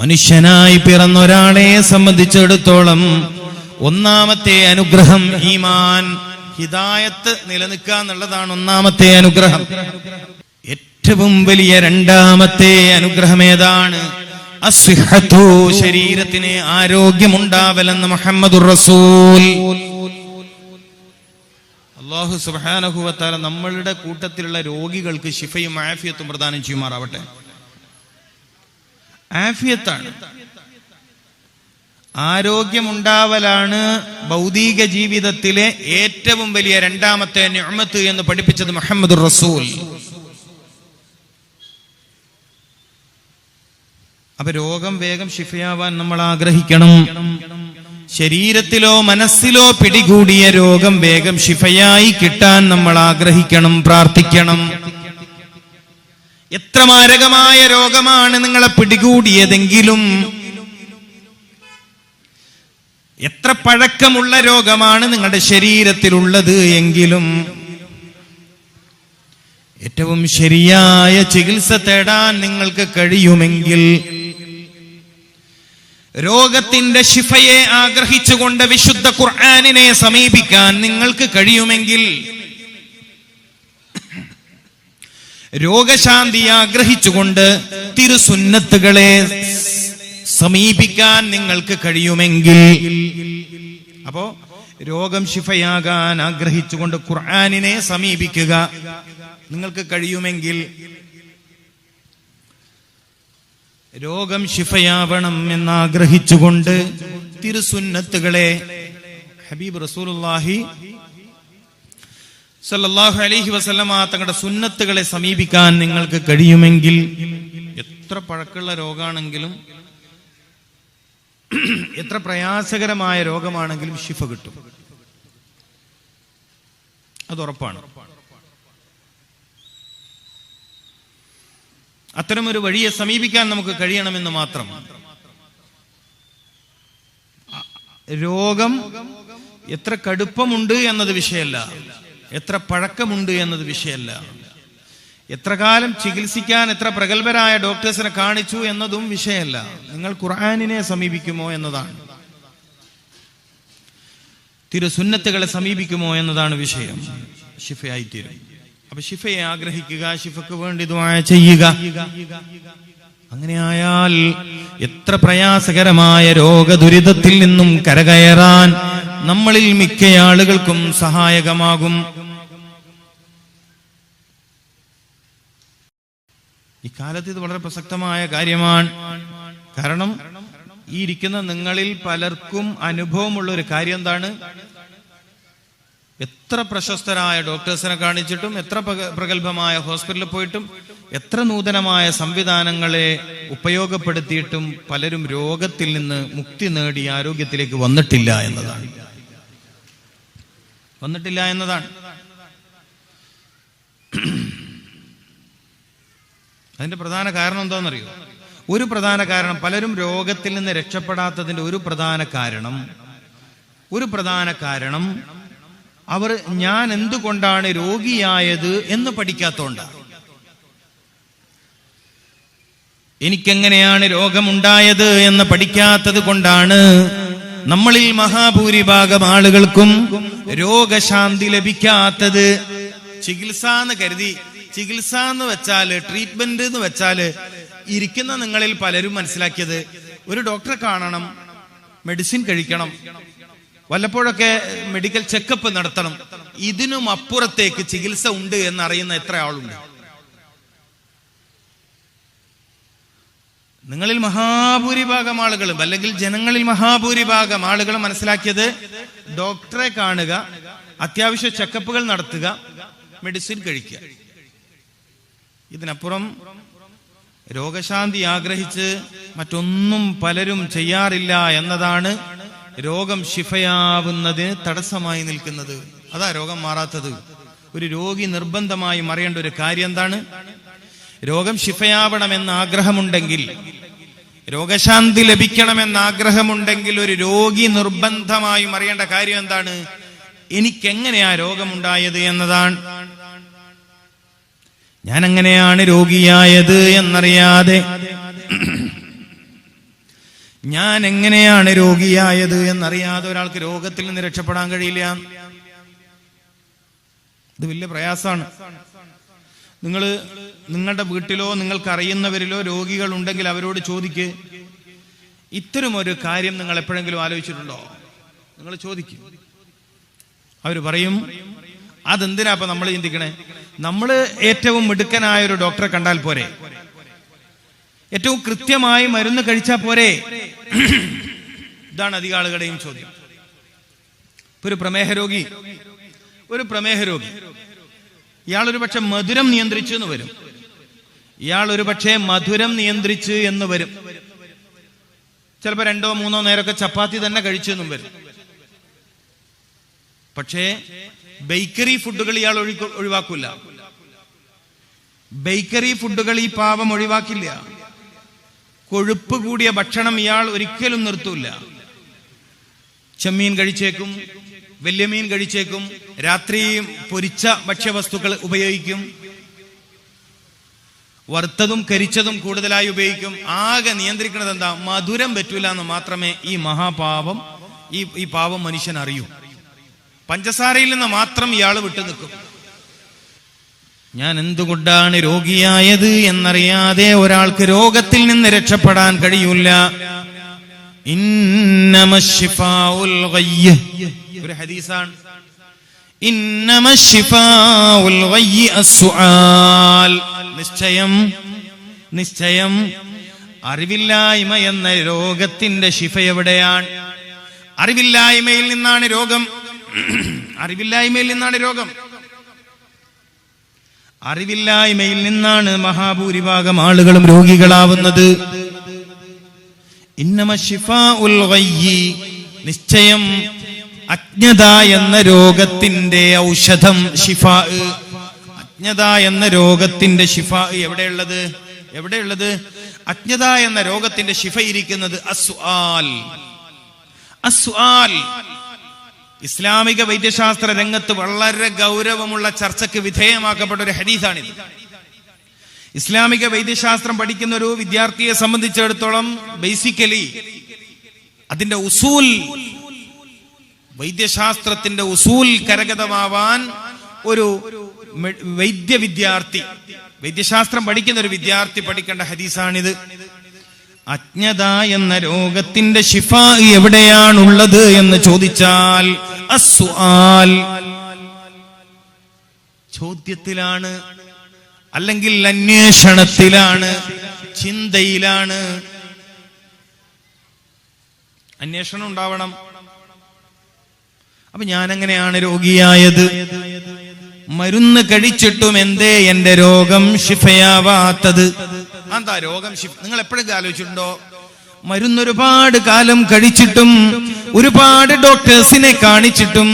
മനുഷ്യനായി പിറന്ന ഒരാളെ സംബന്ധിച്ചിടത്തോളം ഒന്നാമത്തെ അനുഗ്രഹം ഈമാൻ ഹിതായത്ത് നിലനിൽക്കുക എന്നുള്ളതാണ് ഒന്നാമത്തെ അനുഗ്രഹം. ഏറ്റവും വലിയ രണ്ടാമത്തെ അനുഗ്രഹം ഏതാണ്? അസ്വിഹത്തു ശരീരത്തിന് ആരോഗ്യമുണ്ടാവലെന്ന് മുഹമ്മദുർ റസൂൽ. അള്ളാഹു സുബാനഹുവത്താല നമ്മളുടെ കൂട്ടത്തിലുള്ള രോഗികൾക്ക് ശിഫയും ആഫിയത്തും പ്രദാനം ചെയ്യുമാറാവട്ടെ. ആഫിയത്താണ്. ആരോഗ്യമുണ്ടാവലാണ് ഭൗതിക ജീവിതത്തിലെ ഏറ്റവും വലിയ രണ്ടാമത്തെ നിഅമത്ത് എന്ന് പഠിപ്പിച്ചത് മുഹമ്മദ് റസൂൽ. അപ്പൊ രോഗം വേഗം ശിഫയാവാൻ നമ്മൾ ആഗ്രഹിക്കണം. ശരീരത്തിലോ മനസ്സിലോ പിടികൂടിയ രോഗം വേഗം ശിഫയായി കിട്ടാൻ നമ്മൾ ആഗ്രഹിക്കണം പ്രാർത്ഥിക്കണം. എത്ര മാരകമായ രോഗമാണ് നിങ്ങളെ പിടികൂടിയതെങ്കിലും. എത്ര പഴക്കമുള്ള രോഗമാണ് നിങ്ങളുടെ ശരീരത്തിലുള്ളത് എങ്കിലും. ഏറ്റവും ശരിയായ ചികിത്സ തേടാൻ നിങ്ങൾക്ക് കഴിയുമെങ്കിൽ രോഗത്തിന്റെ ശിഫയെ ആഗ്രഹിച്ചുകൊണ്ട് വിശുദ്ധ ഖുർആാനിനെ സമീപിക്കാൻ നിങ്ങൾക്ക് കഴിയുമെങ്കിൽ രോഗശാന്തി ആഗ്രഹിച്ചുകൊണ്ട് തിരുസുന്നത്തുകളെ സമീപിക്കാൻ നിങ്ങൾക്ക് കഴിയുമെങ്കിൽ. അപ്പോ രോഗം ശിഫയാകാൻ ആഗ്രഹിച്ചുകൊണ്ട് ഖുർആാനിനെ സമീപിക്കുക. നിങ്ങൾക്ക് കഴിയുമെങ്കിൽ രോഗം ശിഫയാവണം എന്നാഗ്രഹിച്ചുകൊണ്ട് തിരുസുന്നത്തുകളെ ഹബീബ് റസൂലുള്ളാഹി സല്ലല്ലാഹു അലൈഹി വസല്ലമ തങ്ങളുടെ സുന്നത്തുകളെ സമീപിക്കാൻ നിങ്ങൾക്ക് കഴിയുമെങ്കിൽ എത്ര പഴക്കുള്ള രോഗമാണെങ്കിലും എത്ര പ്രയാസകരമായ രോഗമാണെങ്കിലും ശിഫ കിട്ടും. അത് ഉറപ്പാണ്. അത്തരമൊരു വഴിയെ സമീപിക്കാൻ നമുക്ക് കഴിയണമെന്ന് മാത്രം. രോഗം എത്ര കടുപ്പമുണ്ട് എന്നത് വിഷയമല്ല. എത്ര പഴക്കമുണ്ട് എന്നത് വിഷയമല്ല. എത്ര കാലം ചികിത്സിക്കാൻ എത്ര പ്രഗത്ഭരായ ഡോക്ടേഴ്സിനെ കാണിച്ചു എന്നതും വിഷയമല്ല. നിങ്ങൾ ഖുർആാനിനെ സമീപിക്കുമോ എന്നതാണ്. തിരുസുന്നത്തുകളെ സമീപിക്കുമോ എന്നതാണ് വിഷയം. ഷിഫയായിത്തീരും അപ്പൊ ഷിഫയെ ആഗ്രഹിക്കുക ഷിഫക്ക് വേണ്ടി ദുആ ചെയ്യുക. അങ്ങനെയായാൽ എത്ര പ്രയാസകരമായ രോഗദുരിതത്തിൽ നിന്നും കരകയറാൻ നമ്മളിൽ മിക്ക ആളുകൾക്കും സഹായകമാകും. ഇക്കാലത്ത് ഇത് വളരെ പ്രസക്തമായ കാര്യമാണ്. കാരണം ഈ ഇരിക്കുന്ന നിങ്ങളിൽ പലർക്കും അനുഭവമുള്ള ഒരു കാര്യം എന്താണ്? എത്ര പ്രശസ്തരായ ഡോക്ടേഴ്സിനെ കാണിച്ചിട്ടും എത്ര പ്രഗത്ഭമായ ഹോസ്പിറ്റലിൽ പോയിട്ടും എത്ര നൂതനമായ സംവിധാനങ്ങളെ ഉപയോഗപ്പെടുത്തിയിട്ടും പലരും രോഗത്തിൽ നിന്ന് മുക്തി നേടി ആരോഗ്യത്തിലേക്ക് വന്നിട്ടില്ല എന്നതാണ്. വന്നിട്ടില്ല എന്നതാണ്. അതിന്റെ പ്രധാന കാരണം എന്താണെന്നറിയോ? ഒരു പ്രധാന കാരണം പലരും രോഗത്തിൽ നിന്ന് രക്ഷപ്പെടാത്തതിന്റെ ഒരു പ്രധാന കാരണം ഒരു പ്രധാന കാരണം അവർ ഞാൻ എന്തുകൊണ്ടാണ് രോഗിയായത് എന്ന് പഠിക്കാത്തോണ്ടാണ് എനിക്കെങ്ങനെയാണ് രോഗമുണ്ടായത് എന്ന് പഠിക്കാത്തത് കൊണ്ടാണ് നമ്മളിൽ മഹാഭൂരിഭാഗം ആളുകൾക്കും രോഗശാന്തി ലഭിക്കാത്തത് ചികിത്സ എന്ന് കരുതി. ചികിത്സ എന്ന് വെച്ചാൽ ട്രീറ്റ്മെന്റ് എന്ന് വെച്ചാൽ ഇരിക്കുന്ന നിങ്ങളിൽ പലരും മനസ്സിലാക്കിയത് ഒരു ഡോക്ടറെ കാണണം മെഡിസിൻ കഴിക്കണം വല്ലപ്പോഴൊക്കെ മെഡിക്കൽ ചെക്കപ്പ് നടത്തണം. ഇതിനും അപ്പുറത്തേക്ക് ചികിത്സ ഉണ്ട് എന്നറിയുന്ന എത്ര ആളുണ്ട്? നിങ്ങളിൽ മഹാഭൂരിഭാഗം ആളുകളും അല്ലെങ്കിൽ ജനങ്ങളിൽ മഹാഭൂരിഭാഗം ആളുകളും മനസ്സിലാക്കിയത് ഡോക്ടറെ കാണുക അത്യാവശ്യ ചെക്കപ്പുകൾ നടത്തുക മെഡിസിൻ കഴിക്കുക. ഇതിനപ്പുറം രോഗശാന്തി ആഗ്രഹിച്ച് മറ്റൊന്നും പലരും ചെയ്യാറില്ല എന്നതാണ് രോഗം ശിഫയാവുന്നതിന് തടസ്സമായി നിൽക്കുന്നത്. അതാ രോഗം മാറാത്തത്. ഒരു രോഗി നിർബന്ധമായി അറിയേണ്ട ഒരു കാര്യം എന്താണ്? രോഗം ശിഫയാവണമെന്ന് ആഗ്രഹമുണ്ടെങ്കിൽ രോഗശാന്തി ലഭിക്കണമെന്ന് ആഗ്രഹമുണ്ടെങ്കിൽ ഒരു രോഗി നിർബന്ധമായും അറിയേണ്ട കാര്യം എന്താണ്? എനിക്കെങ്ങനെയാ രോഗമുണ്ടായത് എന്നതാണ്. ഞാൻ എങ്ങനെയാണ് രോഗിയായത് എന്നറിയാതെ ഞാൻ എങ്ങനെയാണ് രോഗിയായത് എന്നറിയാതെ ഒരാൾക്ക് രോഗത്തിൽ നിന്ന് രക്ഷപ്പെടാൻ കഴിയില്ല. ഇത് വലിയ പ്രയാസമാണ്. നിങ്ങൾ നിങ്ങളുടെ വീട്ടിലോ നിങ്ങൾക്കറിയുന്നവരിലോ രോഗികൾ ഉണ്ടെങ്കിൽ അവരോട് ചോദിക്ക്. ഇത്തരം ഒരു കാര്യം നിങ്ങൾ എപ്പോഴെങ്കിലും ആലോചിച്ചിട്ടുണ്ടോ? നിങ്ങൾ ചോദിക്കും. അവർ പറയും അതെന്തിനാ അപ്പൊ നമ്മൾ ചിന്തിക്കണേ? നമ്മൾ ഏറ്റവും മിടുക്കനായ ഒരു ഡോക്ടറെ കണ്ടാൽ പോരെ. ഏറ്റവും കൃത്യമായി മരുന്ന് കഴിച്ചാൽ പോരെ. ഇതാണ് അധിക ആളുകളുടെയും ചോദ്യം. ഒരു പ്രമേഹ രോഗി ഒരു പ്രമേഹ രോഗി ഇയാൾ ഒരു പക്ഷെ മധുരം നിയന്ത്രിച്ചു എന്ന് വരും. ഇയാൾ പക്ഷേ മധുരം നിയന്ത്രിച്ച് എന്ന് വരും. ചിലപ്പോ രണ്ടോ മൂന്നോ നേരമൊക്കെ ചപ്പാത്തി തന്നെ കഴിച്ചു എന്നും വരും. പക്ഷേ ബേക്കറി ഫുഡുകൾ ഇയാൾ ഒഴി- ഒഴിവാക്കില്ല ബേക്കറി ഫുഡുകൾ ഈ പാവം ഒഴിവാക്കില്ല. കൊഴുപ്പ് കൂടിയ ഭക്ഷണം ഇയാൾ ഒരിക്കലും നിർത്തൂല. ചെമ്മീൻ കഴിച്ചേക്കും വലിയ മീൻ കഴിച്ചേക്കും രാത്രി പൊരിച്ച ഭക്ഷ്യവസ്തുക്കൾ ഉപയോഗിക്കും. വറുത്തതും കരിച്ചതും കൂടുതലായി ഉപയോഗിക്കും. ആകെ നിയന്ത്രിക്കുന്നത് എന്താ? മധുരം പറ്റൂല എന്ന് മാത്രമേ ഈ മഹാപാപം ഈ ഈ പാപം മനുഷ്യൻ അറിയൂ. പഞ്ചസാരയിൽ നിന്ന് മാത്രം ഇയാൾ വിട്ടു നിൽക്കും. ഞാൻ എന്തുകൊണ്ടാണ് രോഗിയായത് എന്നറിയാതെ ഒരാൾക്ക് രോഗത്തിൽ നിന്ന് രക്ഷപ്പെടാൻ കഴിയൂല. ഇന്നമ. ഒരു ഹദീസാണ്. നിശ്ചയം നിശ്ചയം. അറിവില്ലായ്മ എന്ന രോഗത്തിന്റെ ശിഫ എവിടെയാണ്? അറിവില്ലായ്മയിൽ നിന്നാണ് രോഗം. അറിവില്ലായ്മയിൽ നിന്നാണ് രോഗം. അറിവില്ലായ്മയിൽ നിന്നാണ് മഹാഭൂരിഭാഗം ആളുകളും രോഗികളാവുന്നത്. ഇന്നമ ശിഫാഉൽ ഗയ്യി നിശ്ചയം അജ്ഞത എന്ന രോഗത്തിന്റെ ഔഷധം ഷിഫ അജ്ഞത എന്ന രോഗത്തിന്റെ ഷിഫ എവിടെയുള്ളത്? എവിടെയുള്ളത്? അജ്ഞത എന്ന രോഗത്തിന്റെ ഷിഫ ഇരിക്കുന്നത് അസ്വാൽ. അസ്വാൽ. ഇസ്ലാമിക വൈദ്യശാസ്ത്ര രംഗത്ത് വളരെ ഗൗരവമുള്ള ചർച്ചയ്ക്ക് വിധേയമാക്കപ്പെട്ട ഒരു ഹദീസാണിത്. ഇസ്ലാമിക വൈദ്യശാസ്ത്രം പഠിക്കുന്ന ഒരു വിദ്യാർത്ഥിയെ സംബന്ധിച്ചിടത്തോളം ബേസിക്കലി അതിന്റെ ഉസൂൽ വൈദ്യശാസ്ത്രത്തിന്റെ ഉസൂൽ കരഗതമാവാൻ ഒരു വൈദ്യ വിദ്യാർത്ഥി വൈദ്യശാസ്ത്രം പഠിക്കുന്ന ഒരു വിദ്യാർത്ഥി പഠിക്കേണ്ട ഹദീസാണിത്. അജ്ഞത എന്ന രോഗത്തിന്റെ ശിഫ എവിടെയാണുള്ളത് എന്ന് ചോദിച്ചാൽ അസ്വാൽ ചോദ്യത്തിലാണ് അല്ലെങ്കിൽ അന്വേഷണത്തിലാണ് ചിന്തയിലാണ്. അന്വേഷണം ഉണ്ടാവണം. അപ്പൊ ഞാൻ എങ്ങനെയാണ് രോഗിയായത്. മരുന്ന് കഴിച്ചിട്ടും എന്തേ എന്റെ രോഗം ശിഫയാവാത്തത്. എന്താ രോഗം നിങ്ങൾ എപ്പോഴൊക്കെ ആലോചിച്ചിട്ടുണ്ടോ? മരുന്ന് ഒരുപാട് കാലം കഴിച്ചിട്ടും ഒരുപാട് ഡോക്ടേഴ്സിനെ കാണിച്ചിട്ടും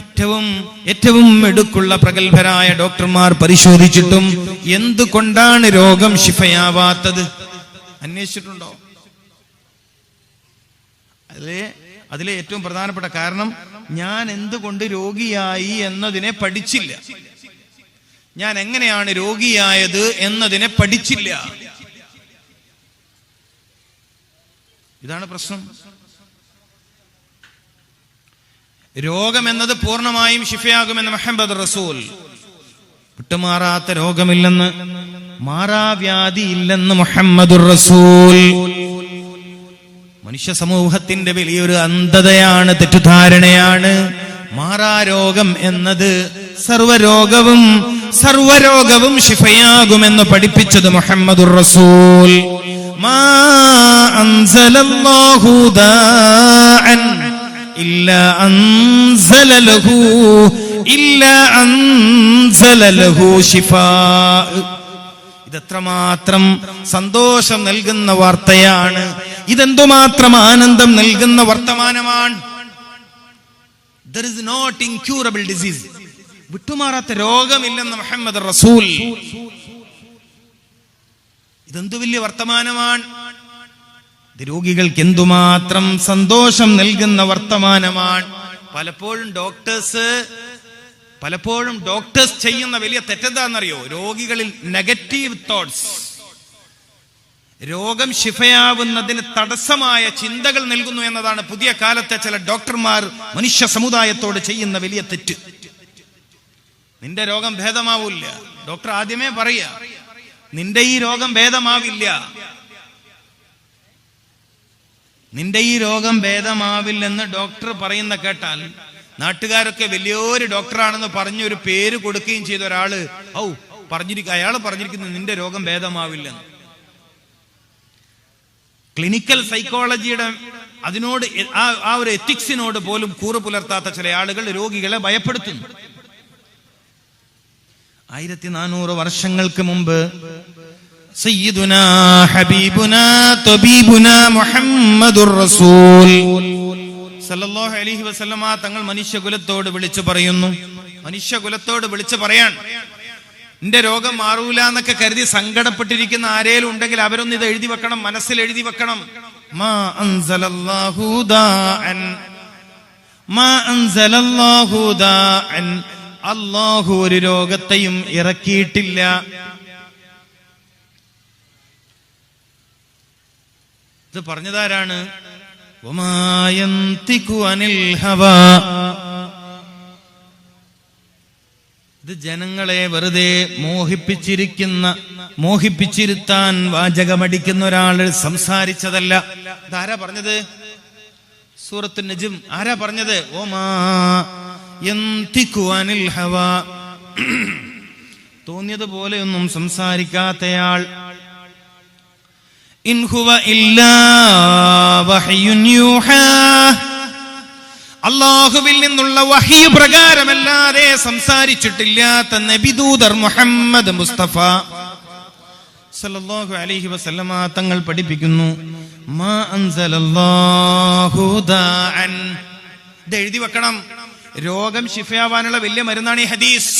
ഏറ്റവും ഏറ്റവും എടുക്കുള്ള പ്രഗത്ഭരായ ഡോക്ടർമാർ പരിശോധിച്ചിട്ടും എന്തുകൊണ്ടാണ് രോഗം ശിഫയാവാത്തത്? അന്വേഷിച്ചിട്ടുണ്ടോ? അതിലെ അതിലെ ഏറ്റവും പ്രധാനപ്പെട്ട കാരണം ഞാൻ എന്തുകൊണ്ട് രോഗിയായി എന്നതിനെ പഠിച്ചില്ല. ഞാൻ എങ്ങനെയാണ് രോഗിയായത് എന്നതിനെ പഠിച്ചില്ല. ഇതാണ് പ്രശ്നം. രോഗം എന്നത് പൂർണമായും ശിഫയാകുമെന്ന് മുഹമ്മദ് റസൂൽ. വിട്ടുമാറാത്ത രോഗമില്ലെന്ന് മാറാവ്യാധി ഇല്ലെന്ന് മുഹമ്മദ് റസൂൽ. മനുഷ്യ സമൂഹത്തിന്റെ വലിയൊരു അന്ധതയാണ് തെറ്റുധാരണയാണ് മാറാരോഗം എന്നത് സർവരോഗവും സർവരോഗവും ശിഫയാകുമെന്ന് പഠിപ്പിച്ചത് മുഹമ്മദുർ റസൂൽ. മാ അൻസലല്ലാഹു ഇല്ലാ ഇല്ലാ ശിഫാ. ഇതെത്രമാത്രം സന്തോഷം നൽകുന്ന വാർത്തയാണ് ഇതെന്തുമാത്രം ആനന്ദം നൽകുന്ന വർത്തമാനമാണ്? നോട്ട് ഇൻക്യൂറബിൾ ഡിസീസ് വിട്ടുമാറാത്ത രോഗമില്ലെന്ന് മുഹമ്മദ് റസൂൽ. ഇതെന്തു വലിയ വർത്തമാനമാണ്? രോഗികൾക്ക് എന്തുമാത്രം സന്തോഷം നൽകുന്ന വർത്തമാനമാണ്? പലപ്പോഴും ഡോക്ടേഴ്സ് പലപ്പോഴും ഡോക്ടേഴ്സ് ചെയ്യുന്ന വലിയ തെറ്റെന്താണെന്നറിയോ? രോഗികളിൽ നെഗറ്റീവ് തോട്ട്സ് രോഗം ശിഫയാവുന്നതിന് തടസ്സമായ ചിന്തകൾ നൽകുന്നു എന്നതാണ് പുതിയ കാലത്തെ ചില ഡോക്ടർമാർ മനുഷ്യ സമുദായത്തോട് ചെയ്യുന്ന വലിയ തെറ്റ്. നിന്റെ രോഗം ഭേദമാവില്ല. ഡോക്ടർ ആദ്യമേ പറയാ നിന്റെ ഈ രോഗം ഭേദമാവില്ല. നിന്റെ ഈ രോഗം ഭേദമാവില്ലെന്ന് ഡോക്ടർ പറയുന്ന കേട്ടാൽ നാട്ടുകാരൊക്കെ വലിയൊരു ഡോക്ടറാണെന്ന് പറഞ്ഞ് ഒരു പേര് കൊടുക്കുകയും ചെയ്ത ഒരാൾ ഔ പറഞ്ഞിരിക്കുക അയാൾ പറഞ്ഞിരിക്കുന്നു നിന്റെ രോഗം ഭേദമാവില്ലെന്ന്. ക്ലിനിക്കൽ സൈക്കോളജിയുടെ അതിനോട് ആ ആ ഒരു എത്തിക്സിനോട് പോലും കൂറ് പുലർത്താത്ത ചില ആളുകൾ രോഗികളെ ഭയപ്പെടുത്തുന്നു. ആയിരത്തി നാനൂറ് വർഷങ്ങൾക്ക് മുമ്പ് സയ്യിദുനാ ഹബീബുനാ ത്വബീബുനാ മുഹമ്മദുർ റസൂൽ. സല്ലല്ലാഹു അലൈഹി വസല്ലമ തങ്ങൾ മനുഷ്യകുലത്തോട് വിളിച്ചു പറയുന്നു. മനുഷ്യകുലത്തോട് വിളിച്ചു പറയാൻ നിന്റെ രോഗം മാറൂല എന്നൊക്കെ കരുതി സങ്കടപ്പെട്ടിരിക്കുന്ന ആരേലും ഉണ്ടെങ്കിൽ അവരൊന്ന് ഇത് എഴുതി വെക്കണം മനസ്സിൽ എഴുതി വെക്കണം. അള്ളാഹു ഒരു രോഗത്തെയും ഇറക്കിയിട്ടില്ല. ഇത് പറഞ്ഞതാരാണ്? വമായന്തികു അനിൽ ഹവാ. ഇത് ജനങ്ങളെ വെറുതെ മോഹിപ്പിച്ചിരിക്കുന്ന മോഹിപ്പിച്ചിരുത്താൻ വാചകമടിക്കുന്ന ഒരാൾ സംസാരിച്ചതല്ല. ഇതാരാ പറഞ്ഞത്? സൂറത്ത് നജും. ആരാ പറഞ്ഞത്? ഓമാ എന്തിക്കുവാനിൽ ഹവ. തോന്നിയതുപോലെയൊന്നും സംസാരിക്കാത്തയാൾ. ഇൻഹുവ ഇല്ലാ വഹയുൻ യൂഹാ. അള്ളാഹുവിൽ നിന്നുള്ള വഹി പ്രകാരമല്ലാതെ സംസാരിച്ചിട്ടില്ലാത്ത നബിദൂതർ മുഹമ്മദ് മുസ്തഫ സല്ലല്ലാഹു അലൈഹി വസല്ലമ തങ്ങൾ പഠിപ്പിക്കുന്നു മാ അൻസലല്ലാഹു ദാഅൻ. എഴുതി വെക്കണം. രോഗം ശിഫയാവാനുള്ള വലിയ മരുന്നാണ് ഈ ഹദീസ്.